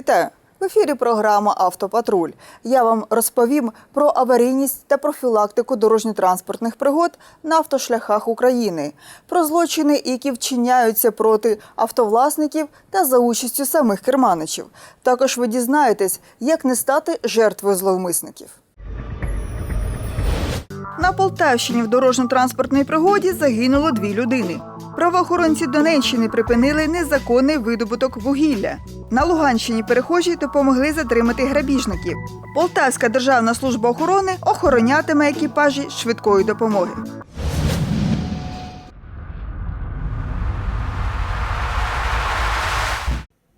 Вітаю! В ефірі програма Автопатруль. Я вам розповім про аварійність та профілактику дорожньо-транспортних пригод на автошляхах України, про злочини, які вчиняються проти автовласників та за участю самих керманичів. Також ви дізнаєтесь, як не стати жертвою зловмисників. На Полтавщині в дорожньо-транспортній пригоді загинуло дві людини. Правоохоронці Донеччини припинили незаконний видобуток вугілля. На Луганщині перехожі допомогли затримати грабіжників. Полтавська державна служба охорони охоронятиме екіпажі швидкої допомоги.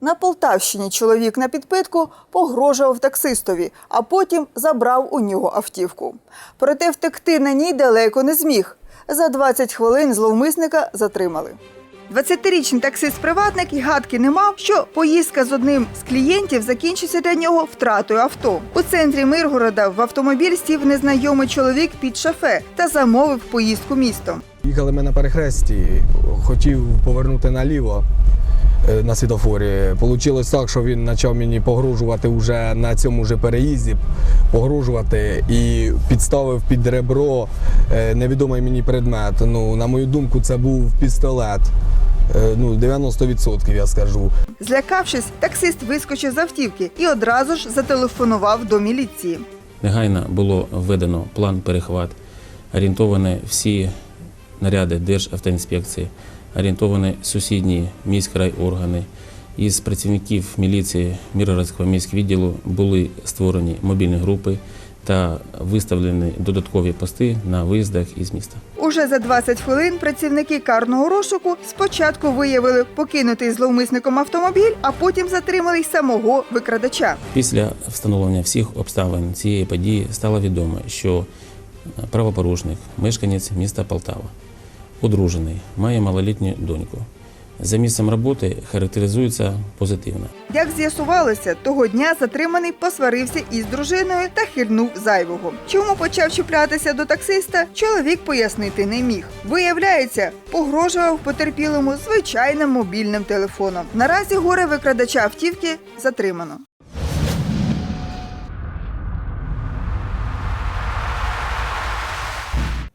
На Полтавщині чоловік на підпитку погрожував таксистові, а потім забрав у нього автівку. Проте втекти на ній далеко не зміг. За 20 хвилин зловмисника затримали. 20-річний таксист-приватник і гадки не мав, що поїздка з одним з клієнтів закінчиться для нього втратою авто. У центрі Миргорода в автомобіль сів незнайомий чоловік під шафе та замовив поїздку містом. Їхали ми на перехресті, хотів повернути наліво на світофорі. Получилось так, що він почав мені погрожувати вже на цьому же переїзді, погрожувати і підставив під ребро е, невідомий мені предмет. Ну, на мою думку, це був пістолет. Е, Ну, 90% я скажу. Злякавшись, таксист вискочив з автівки і одразу ж зателефонував до міліції. Негайно було введено план перехват, орієнтовані всі наряди Державтоінспекції, орієнтовані сусідні міськрайоргани. Із працівників міліції Міргородського міськвідділу були створені мобільні групи та виставлені додаткові пости на виїздах із міста. Уже за 20 хвилин працівники карного розшуку спочатку виявили покинутий зловмисником автомобіль, а потім затримали й самого викрадача. Після встановлення всіх обставин цієї події стало відомо, що правопорушник, мешканець міста Полтава, одружений, має малолітню доньку. За місцем роботи характеризується позитивно. Як з'ясувалося, того дня затриманий посварився із дружиною та хильнув зайвого. Чому почав чіплятися до таксиста, чоловік пояснити не міг. Виявляється, погрожував потерпілому звичайним мобільним телефоном. Наразі горе викрадача автівки затримано.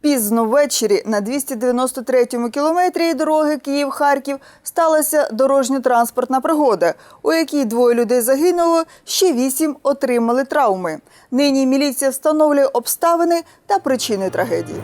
Пізно ввечері на 293-му кілометрі дороги Київ-Харків сталася дорожньо-транспортна пригода, у якій двоє людей загинуло, ще вісім отримали травми. Нині міліція встановлює обставини та причини трагедії.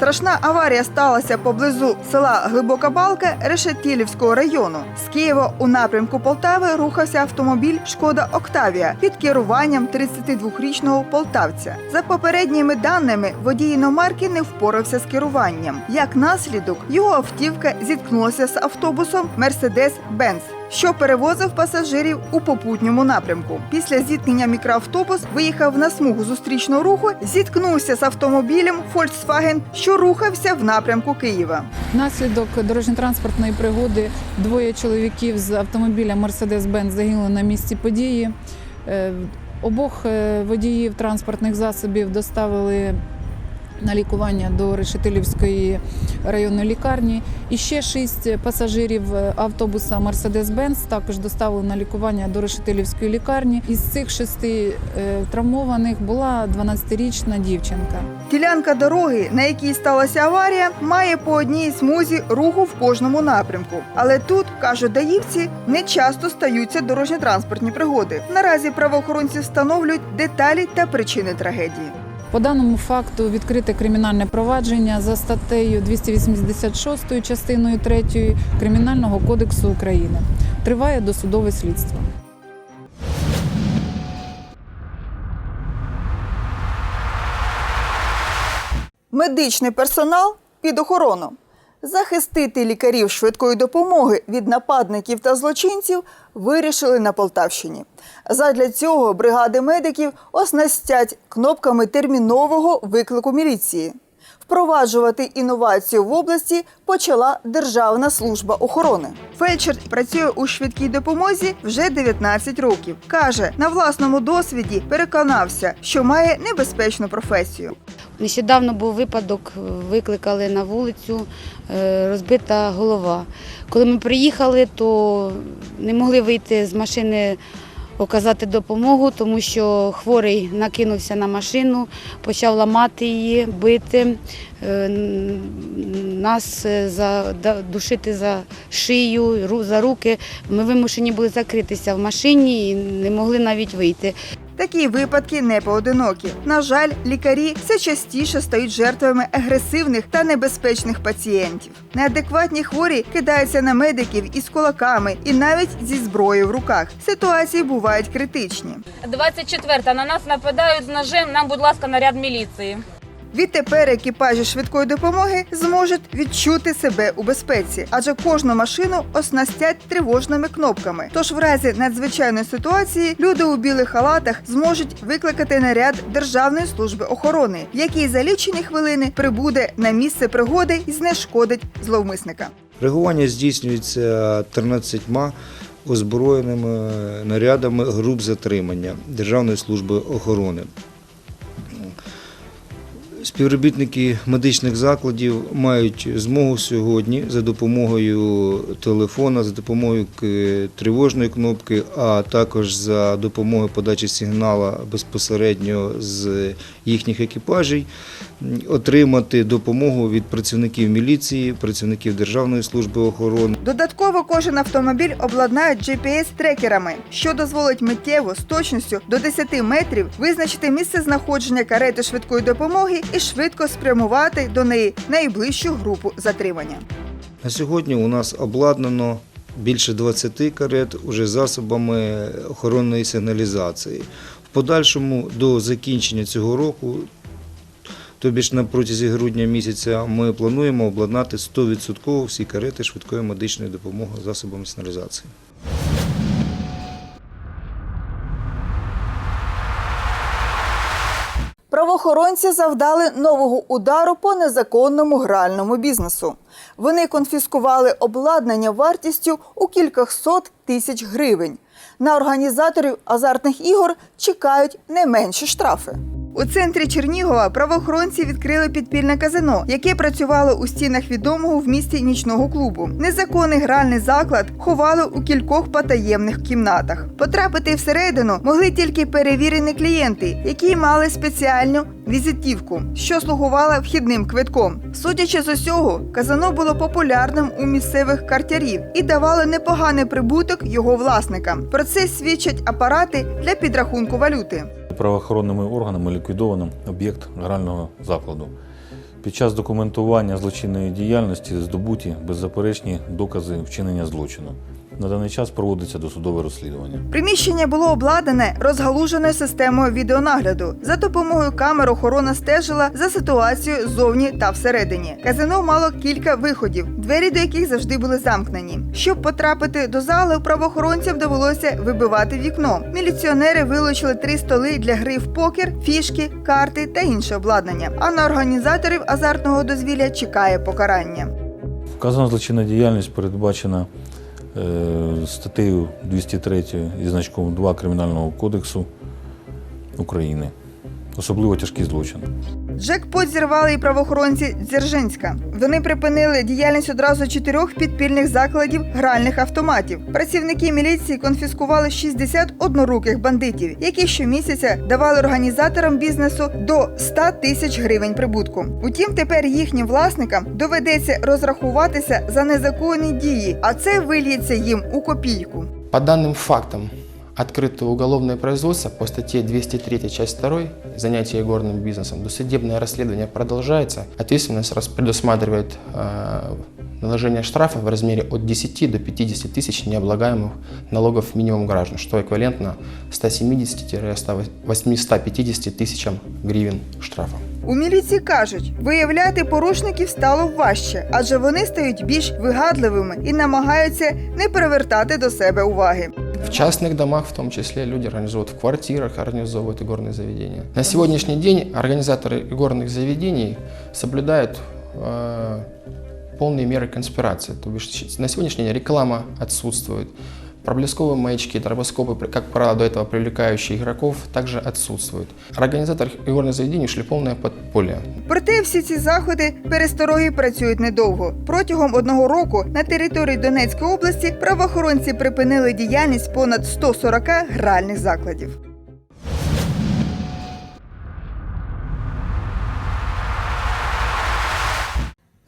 Страшна аварія сталася поблизу села Глибока Балка Решетілівського району. З Києва у напрямку Полтави рухався автомобіль Шкода Октавія під керуванням 32-річного полтавця. За попередніми даними, водій іномарки не впорався з керуванням. Як наслідок, його автівка зіткнулася з автобусом Мерседес-Бенц. Що перевозив пасажирів у попутньому напрямку. Після зіткнення мікроавтобус виїхав на смугу зустрічного руху, зіткнувся з автомобілем Volkswagen, що рухався в напрямку Києва. Внаслідок дорожньо-транспортної пригоди двоє чоловіків з автомобіля Mercedes-Benz загинули на місці події. Е, Обох е, водіїв транспортних засобів доставили на лікування до Решетилівської районної лікарні. І ще шість пасажирів е, автобуса Mercedes-Benz також доставили на лікування до Решетилівської лікарні. Із цих шести е, травмованих була 12-річна дівчинка. Ділянка дороги, на якій сталася аварія, має по одній смузі руху в кожному напрямку. Але тут, кажуть даївці, не часто стаються дорожньо-транспортні пригоди. Наразі правоохоронці встановлюють деталі та причини трагедії. По даному факту відкрите кримінальне провадження за статтею 286 частиною 3 Кримінального кодексу України. Триває досудове слідство. Медичний персонал під охорону. Захистити лікарів швидкої допомоги від нападників та злочинців вирішили на Полтавщині. Задля цього бригади медиків оснастять кнопками термінового виклику міліції. Впроваджувати інновацію в області почала Державна служба охорони. Фельдшер працює у швидкій допомозі вже 19 років. Каже, на власному досвіді переконався, що має небезпечну професію. Нещодавно був випадок, викликали на вулицю, е, розбита голова. Коли ми приїхали, то не могли вийти з машини оказати допомогу, тому що хворий накинувся на машину, почав ламати її, бити, е, нас е, душити за шию, за руки. Ми вимушені були закритися в машині і не могли навіть вийти. Такі випадки не поодинокі. На жаль, лікарі все частіше стають жертвами агресивних та небезпечних пацієнтів. Неадекватні хворі кидаються на медиків із кулаками і навіть зі зброєю в руках. Ситуації бувають критичні. 24 на нас нападають з ножем. Нам, будь ласка, наряд міліції. Відтепер екіпажі швидкої допомоги зможуть відчути себе у безпеці, адже кожну машину оснастять тривожними кнопками. Тож в разі надзвичайної ситуації люди у білих халатах зможуть викликати наряд Державної служби охорони, який за лічені хвилини прибуде на місце пригоди і знешкодить зловмисника. Реагування здійснюється 13 озброєними нарядами груп затримання Державної служби охорони. Співробітники медичних закладів мають змогу сьогодні за допомогою телефона, за допомогою тривожної кнопки, а також за допомогою подачі сигнала безпосередньо з їхніх екіпажей м, отримати допомогу від працівників міліції, працівників Державної служби охорони. Додатково кожен автомобіль обладнають GPS-трекерами, що дозволить миттєво з точністю до 10 метрів визначити місце знаходження карети швидкої допомоги і швидко спрямувати до неї найближчу групу затримання. На сьогодні у нас обладнано більше 20 карет уже засобами охоронної сигналізації. В подальшому до закінчення цього року, тобі ж на протязі грудня місяця, ми плануємо обладнати 100% всі карети швидкої медичної допомоги засобами сигналізації. Правоохоронці завдали нового удару по незаконному гральному бізнесу. Вони конфіскували обладнання вартістю у кількасот тисяч гривень. На організаторів азартних ігор чекають не менші штрафи. У центрі Чернігова правоохоронці відкрили підпільне казино, яке працювало у стінах відомого в місті нічного клубу. Незаконний гральний заклад ховали у кількох потаємних кімнатах. Потрапити всередину могли тільки перевірені клієнти, які мали спеціальну візитівку, що слугувала вхідним квитком. Судячи з усього, казино було популярним у місцевих картярів і давало непоганий прибуток його власникам. Про це свідчать апарати для підрахунку валюти. Правоохоронними органами ліквідовано об'єкт грального закладу. Під час документування злочинної діяльності здобуті беззаперечні докази вчинення злочину. На даний час проводиться досудове розслідування. Приміщення було обладнане розгалуженою системою відеонагляду. За допомогою камер охорона стежила за ситуацією ззовні та всередині. Казино мало кілька виходів, двері до яких завжди були замкнені. Щоб потрапити до зали, правоохоронцям довелося вибивати вікно. Міліціонери вилучили три столи для гри в покер, фішки, карти та інше обладнання. А на організаторів азартного дозвілля чекає покарання. Вказана злочинна діяльність передбачена статтею 203 зі значком 2 Кримінального кодексу України. Особливо тяжкий злочин. Джекпот зірвали і правоохоронці Дзержинська. Вони припинили діяльність одразу чотирьох підпільних закладів гральних автоматів. Працівники міліції конфіскували 60 одноруких бандитів, які щомісяця давали організаторам бізнесу до 100 тисяч гривень прибутку. Утім, тепер їхнім власникам доведеться розрахуватися за незаконні дії, а це вильється їм у копійку. По данным фактам открыто уголовное производство по статье 203 часть 2 «Занятие игорным бизнесом». Досудебное расследование продолжается. Ответственность раз- предусматривает э, наложение штрафа в размере от 10 до 50 тысяч необлагаемых налогов минимум граждан, что эквивалентно 170-850 тысячам гривен штрафа. У міліції кажуть, виявляти порушників стало важче, адже вони стають більш вигадливими і намагаються не привертати до себе уваги. В частных домах, в том числе, люди организовывают в квартирах, организовывают игорные заведения. На сегодняшний день организаторы игорных заведений соблюдают э, полные меры конспирации. То бишь на сегодняшний день реклама отсутствует, Проблесковые маячки, тробоскопы, при- как правило, до этого привлекающие игроков, также отсутствуют. Организатор игорных заведений ушли в полное подполье. Проте всі ці заходи перестороги працюють недовго. Протягом одного року на території Донецької області правоохоронці припинили діяльність понад 140 гральних закладів.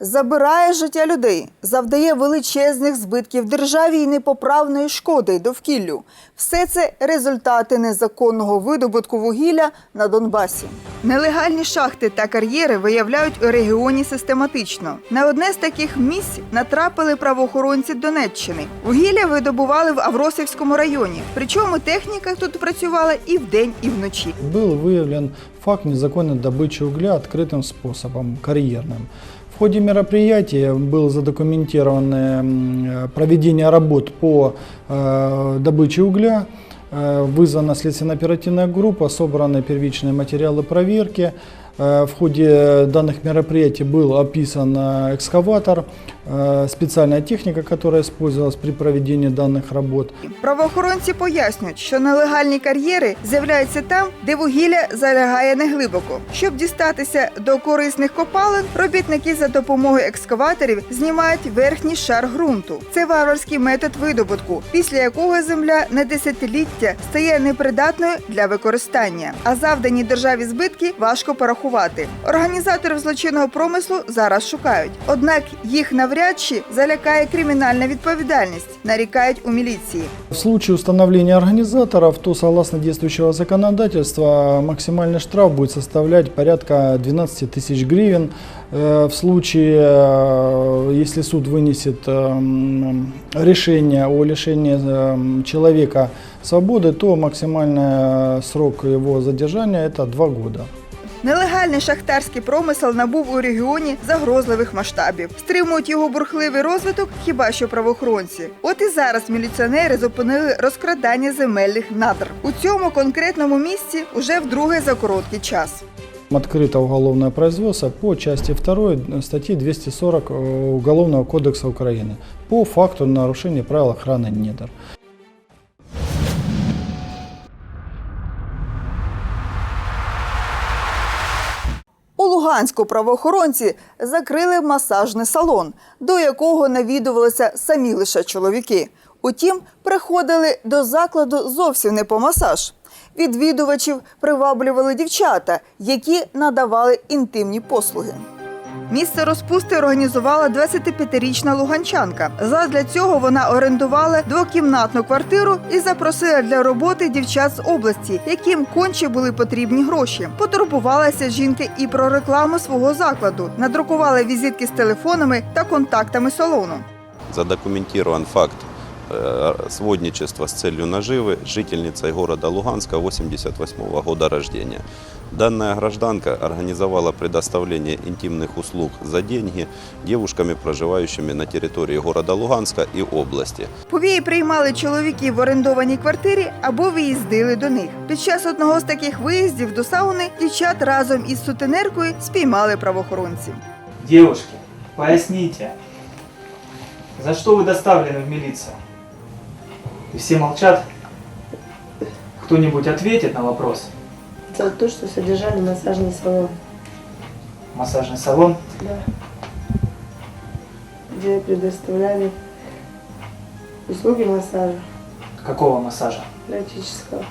Забирає життя людей, завдає величезних збитків державі і непоправної шкоди довкіллю. Все це результати незаконного видобутку вугілля на Донбасі. Нелегальні шахти та кар'єри виявляють у регіоні систематично. На одне з таких місць натрапили правоохоронці Донеччини. Вугілля видобували в Авросівському районі. Причому техніка тут працювала і вдень, і вночі. Был выявлен факт незаконной добычи угля открытым способом, карьерным. В ходе мероприятия было задокументировано м, проведение работ по э, добыче угля, Э, вызвана следственно-оперативная группа, собраны первичные материалы проверки. Э, В ходе данных мероприятий был описан э, экскаватор, э, специальная техника, которая использовалась при проведении данных работ. Правоохоронці пояснюють, що нелегальні кар'єри з'являються там, де вугілля залягає неглибоко. Щоб дістатися до корисних копалин, робітники за допомогою екскаваторів знімають верхній шар ґрунту. Це варварський метод видобутку, після якого земля на десятиліття стає непридатною для використання. А завдані державі збитки важко порахувати. Організаторів злочинного промислу зараз шукають. Однак їх навряд чи залякає кримінальна відповідальність, нарікають у міліції. В случае установления организаторов, то согласно действующего законодательства максимальный штраф будет составлять порядка 12 тысяч гривен. Э, В случае, э, если суд вынесет эм, решение о лишении эм, человека свободы, то максимальный срок его задержания это 2 года. Нелегальний шахтарський промисел набув у регіоні загрозливих масштабів. Стримують його бурхливий розвиток хіба що правоохоронці. От і зараз міліціонери зупинили розкрадання земельних надр. У цьому конкретному місці уже вдруге за короткий час. Открыто уголовное производство по части 2 статьи 240 э, Уголовного кодекса Украины по факту нарушения правил охраны недр. Луганську правоохоронці закрили масажний салон, до якого навідувалися самі лише чоловіки. Утім, приходили до закладу зовсім не по масаж. Відвідувачів приваблювали дівчата, які надавали інтимні послуги. Місце розпусти організувала 25-річна луганчанка. Задля цього вона орендувала двокімнатну квартиру і запросила для роботи дівчат з області, яким конче були потрібні гроші. Потурбувалася жінка і про рекламу свого закладу, надрукувала візитки з телефонами та контактами салону. задокументирован факт сводничества с целью наживы с жительницей города Луганска 88 года рождения. Данная гражданка организовала предоставление интимных услуг за деньги девушками, проживающими на территории города Луганска и области. Повії приймали чоловіків в орендованій квартирі або виїздили до них. Під час одного з таких виїздів до сауни дівчат разом із сутенеркою спіймали правоохоронці. Девушки, поясните, за что вы доставлены в милицию? И все молчат. Кто-нибудь ответит на вопрос? За то, что содержали массажный салон, Массажный салон. да. где предоставляли услуги массажа Какого массажа? эротического.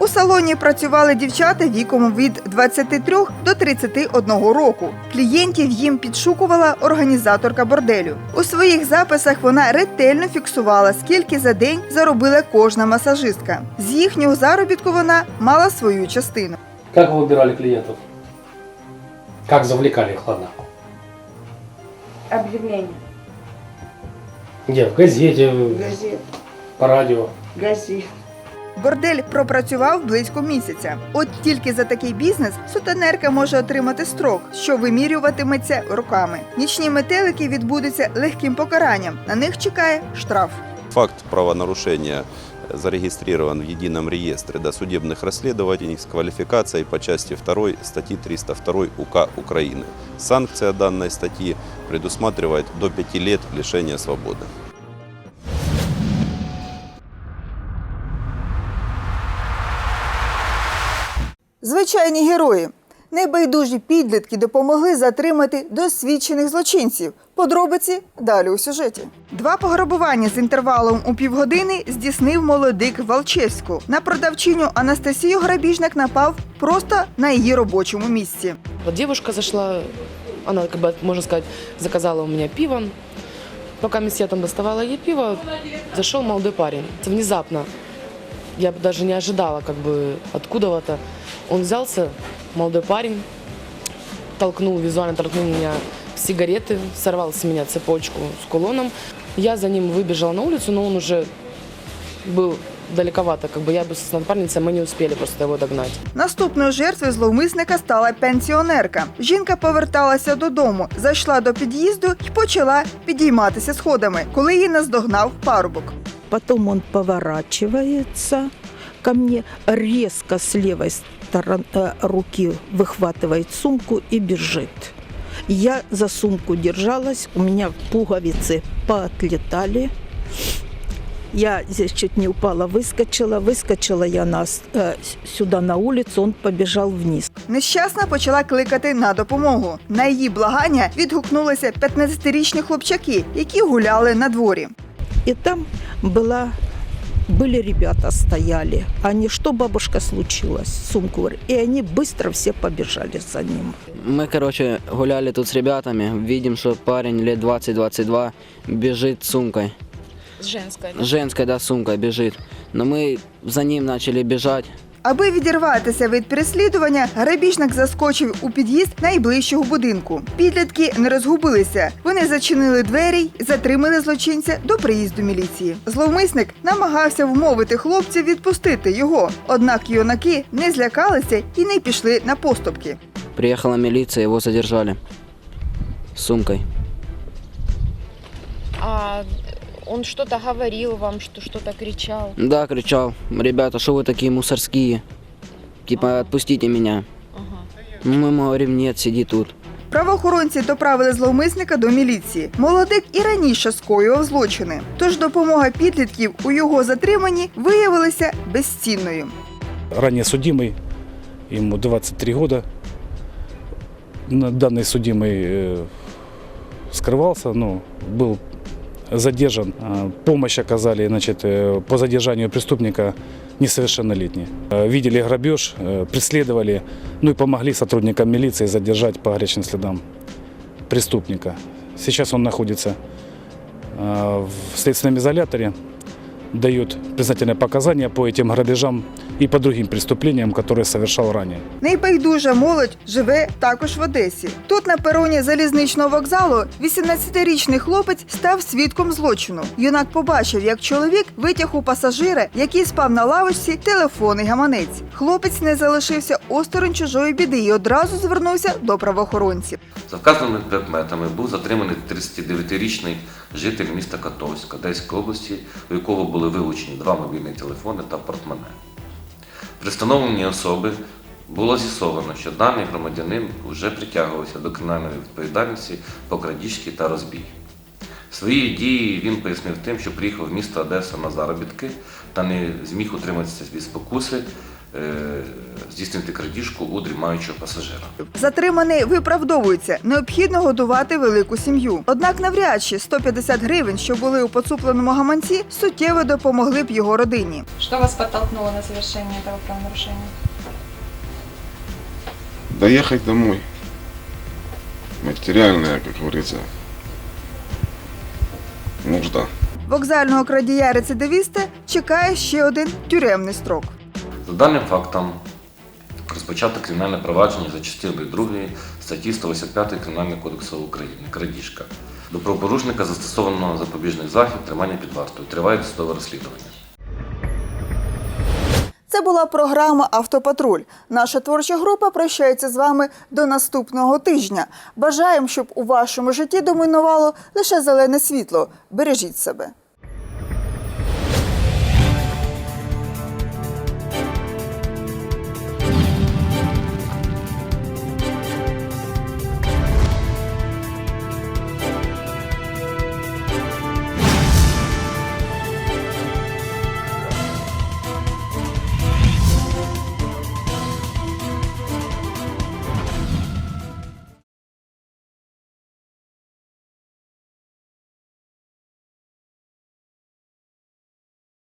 У салоні працювали дівчата віком від 23 до 31 року. Клієнтів їм підшукувала організаторка борделю. У своїх записах вона ретельно фіксувала, скільки за день заробила кожна масажистка. З їхнього заробітку вона мала свою частину. Как вы выбирали клиентов? Как завлекали их, ладно? Объявление. Где? В газете, Газет. по радио. Газет. Бордель пропрацював близько місяця. От тільки за такий бізнес сутенерка може отримати строк, що вимірюватиметься роками. Нічні метелики відбудуться легким покаранням. На них чекає штраф. Факт правонарушения зарегистрирован в едином реестре досудебных расследований с квалификацией по части 2 статьи 302 УК Украины. Санкция данной статьи предусматривает до 5 лет лишения свободы. Звичайні герої. Небайдужі підлітки допомогли затримати досвідчених злочинців. Подробиці далі у сюжеті. Два пограбування з інтервалом у півгодини здійснив молодик Валчевську. На продавчиню Анастасію грабіжник напав просто на її робочому місці. Вот девушка зашла, она, как бы, можно заказала у меня пиво. Пока я там доставала ей пиво, зашел молодой парень. Внезапно, я бы даже не ожидала, как бы, откуда-то. Он взялся, молодой парень, толкнул, визуально толкнул меня в сигареты, сорвал с меня цепочку с кулоном. Я за ним выбежала на улицу, но он уже был далековато, как бы я бы с напарницей, мы не успели просто его догнать. Наступною жертвою зловмисника стала пенсіонерка. Жінка поверталася додому, зайшла до під'їзду і почала підійматися сходами, коли її наздогнав парубок. Потом он поворачивается ко мне, резко с левой стороны э, руки выхватывает сумку и бежит. Я за сумку держалась, у меня пуговицы поотлетали. Я здесь чуть не упала, выскочила, выскочила я на, ос- э, с- сюда на улицу, он побежал вниз. Нещасна почала кликати на допомогу. На її благання відгукнулися 15-річні хлопчаки, які гуляли на дворі. И там была, были ребята стояли. Они, что бабушка случилось? Сумку. говорят. И они быстро все побежали за ним. Мы, короче, гуляли тут с ребятами, видим, что парень лет 20-22 бежит с сумкой. С женской. Женская, да, сумка бежит. Но мы за ним начали бежать. Аби відірватися від переслідування, грабіжник заскочив у під'їзд найближчого будинку. Підлітки не розгубилися. Вони зачинили двері і затримали злочинця до приїзду міліції. Зловмисник намагався вмовити хлопців відпустити його. Однак юнаки не злякалися і не пішли на поступки. Приехала милиция, его задержали. С сумкой. А он что-то говорил вам, что что-то кричал? Да, кричал, ребята, что вы такие мусорские? Типа, отпустите меня. Мы ему говорим, нет, сиди тут. Правоохоронці доправили зловмисника до міліції. Молодик і раніше скоював злочини. Тож допомога підлітків у його затриманні виявилася безцінною. ранее судимый, ему 23 года. На- Данный судимый э, скрывался, но был задержан. А, Помощь оказали значит, э, по задержанию преступника несовершеннолетние. Э, Видели грабеж, э, преследовали, ну и помогли сотрудникам милиции задержать по горячим следам преступника. Сейчас он находится э, в следственном изоляторе, дает признательные показания по этим грабежам и по другим преступлениям, которые совершал ранее. Небайдужа молодь живе також в Одесі. Тут на пероні залізничного вокзалу 18-річний хлопець став свідком злочину. Юнак побачив, як чоловік витяг у пасажира, який спав на лавочці, телефон і гаманець. Хлопець не залишився осторонь чужої біди і одразу звернувся до правоохоронців. За вказаними предметами був затриманий 39-річний житель міста Котовська Одеської області, у якого були вилучені два мобільні телефони та портмоне. При встановленні особи було з'ясовано, що даний громадянин вже притягувався до кримінальної відповідальності по крадіжці та розбій. Свої дії він пояснив тим, що приїхав в місто Одеса на заробітки та не зміг утриматися від спокуси здійснити крадіжку у дрімаючого пасажира. Затриманий виправдовується, необхідно годувати велику сім'ю. Однак навряд чи 150 гривень, що були у поцупленому гаманці, суттєво допомогли б його родині. Что вас подтолкнуло на совершение этого правонарушения? доехать домой. Материальная, как говорится, нужда. Вокзального крадія-рецидивіста чекає ще один тюремний строк. За даним фактом розпочато кримінальне провадження за частиною 2 статті 185 Кримінального кодексу України крадіжка. До правопорушника застосовано запобіжний захід тримання під вартою. Триває досудове розслідування. Це була програма Автопатруль. Наша творча група прощається з вами до наступного тижня. Бажаємо, щоб у вашому житті домінувало лише зелене світло. Бережіть себе.